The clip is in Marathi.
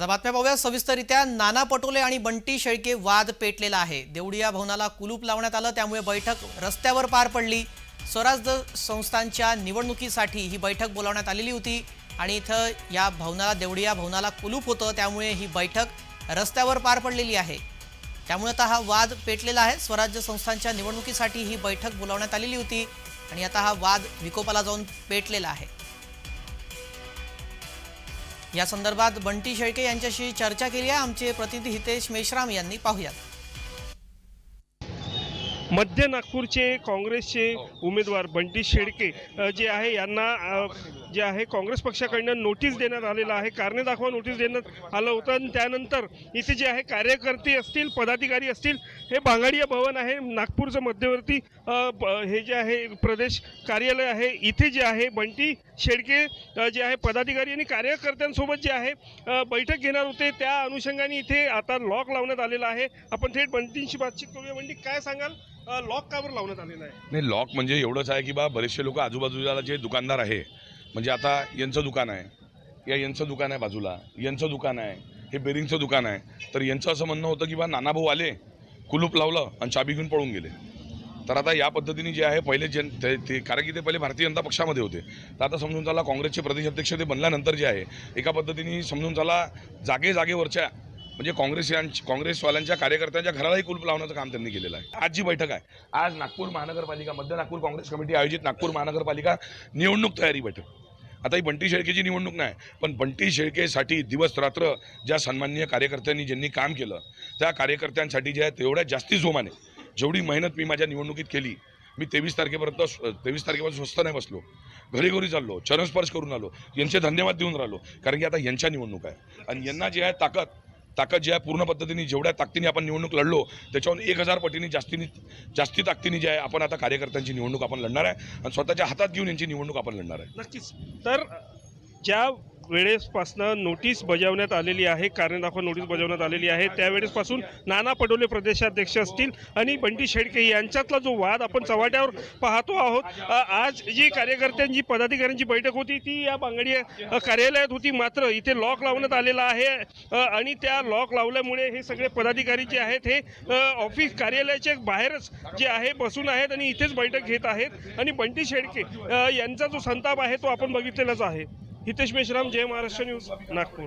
आता बातम्या पाहूया. सविस्तररित्या नाना पटोले आणि बंटी शेळके वाद पेटलेला आहे. देवडिया भवनाला कुलूप लावण्यात आलं त्यामुळे बैठक रस्त्यावर पार पडली. स्वराज्य संस्थांच्या निवडणुकीसाठी ही बैठक बोलावण्यात आलेली होती आणि इथं या भवनाला देवडिया भवनाला कुलूप होतं त्यामुळे ही बैठक रस्त्यावर पार पडलेली आहे. त्यामुळे आता हा वाद पेटलेला आहे. स्वराज्य संस्थांच्या निवडणुकीसाठी ही बैठक बोलावण्यात आलेली होती आणि आता हा वाद विकोपाला जाऊन पेटलेला आहे. या संदर्भात बंटी शेळके यांच्याशी चर्चा केली आहे. आमचे प्रतिनिधी हितेश मेश्राम यांनी पाहूयात. मध्य नागपूरचे काँग्रेसचे उमेदवार बंटी शेळके जे आहे यांना जे आहे काँग्रेस पक्षाकडनं नोटीस देण्यात आलेलं आहे. कारणे दाखवा नोटीस देण्यात आलं होतं. आणि त्यानंतर इथे जे आहे कार्यकर्ते असतील पदाधिकारी असतील हे बांगाडिया भवन आहे नागपूरचं मध्यवर्ती हे जे आहे प्रदेश कार्यालय आहे. इथे जे आहे बंटी शेडके जे आहे पदाधिकारी आणि कार्यकर्त्यांसोबत जे आहे बैठक घेणार होते. त्या अनुषंगाने इथे आता लॉक लावण्यात आलेला आहे. आपण थेट बंटींशी बातचीत करूया. म्हणजे काय सांगाल? लॉक का बरं लावण्यात आलेला आहे? नाही लॉक म्हणजे एवढंच आहे की बा बरेचसे लोक आजूबाजूला जे दुकानदार आहे. म्हणजे आता यांचं दुकान आहे. या यांचं दुकान आहे बाजूला. यांचं दुकान आहे. हे बेरिंगचं दुकान आहे. तर यांचं असं म्हणणं होतं की बा नानाभाऊ आले कुलूप लावलं आणि चाबी घेऊन पळून गेले. तर आता या पद्धतीने जे आहे पहिले जन ते ते कारण की ते पहिले भारतीय जनता पक्षामध्ये होते. तर आता समजून चाला काँग्रेसचे प्रदेशाध्यक्ष ते बनल्यानंतर जे आहे एका पद्धतीने समजून चाला जागे जागेवरच्या म्हणजे काँग्रेस यांची काँग्रेसवाल्यांच्या कार्यकर्त्यांच्या घरालाही कुलूप लावण्याचं काम त्यांनी केलेलं आहे. आज जी बैठक आहे आज नागपूर महानगरपालिका मध्य नागपूर काँग्रेस कमिटी आयोजित नागपूर महानगरपालिका निवडणूक तयारी बैठक. आता ही बंटी शेळकेची निवडणूक नाही पण बंटी शेळकेसाठी दिवस रात्र ज्या सन्माननीय कार्यकर्त्यांनी ज्यांनी काम केलं त्या कार्यकर्त्यांसाठी जे आहे तेवढ्या जास्ती जोमाने जेवढी मेहनत मी माझ्या निवडणुकीत केली मी तेवीस तारखेपर्यंत तेवीस तारखेपासून स्वस्त नाही बसलो. घरी घरी चाललो चरणस्पर्श करून आलो यांचे धन्यवाद देऊन राहिलो कारण की आता यांच्या निवडणूक आहे. आणि यांना जे आहे ताकद ताकद जी आहे पूर्ण पद्धतीने जेवढ्या ताकदीने आपण निवडणूक लढलो त्याच्याहून एक हजार पटीने जास्तीने जास्ती ताकदीने जे आहे आपण आता कार्यकर्त्यांची निवडणूक आपण लढणार आहे. आणि स्वतःच्या हातात घेऊन यांची निवडणूक आपण लढणार आहे. नक्कीच. तर ज्या वेळेसपासनं नोटीस बजावण्यात आलेली आहे कारण दाखवा नोटीस बजावण्यात आलेली आहे. त्यावेळेसपासून नाना पटोले प्रदेशाध्यक्ष असतील आणि बंटी शेळके यांच्यातला जो वाद आपण चव्हाट्यावर पाहतो आहोत आज जी कार्यकर्त्यांची पदाधिकाऱ्यांची बैठक होती ती या बांगडी कार्यालयात होती. मात्र इथे लॉक लावण्यात आलेला आहे आणि त्या लॉक लावल्यामुळे हे सगळे पदाधिकारी जे आहेत हे ऑफिस कार्यालयाच्या बाहेरच जे आहे बसून आहेत आणि इथेच बैठक घेत आहेत. आणि बंटी शेळके यांचा जो संताप आहे तो आपण बघितलेलाच आहे. हितेश मेश्राम जय महाराष्ट्र न्यूज नागपूर.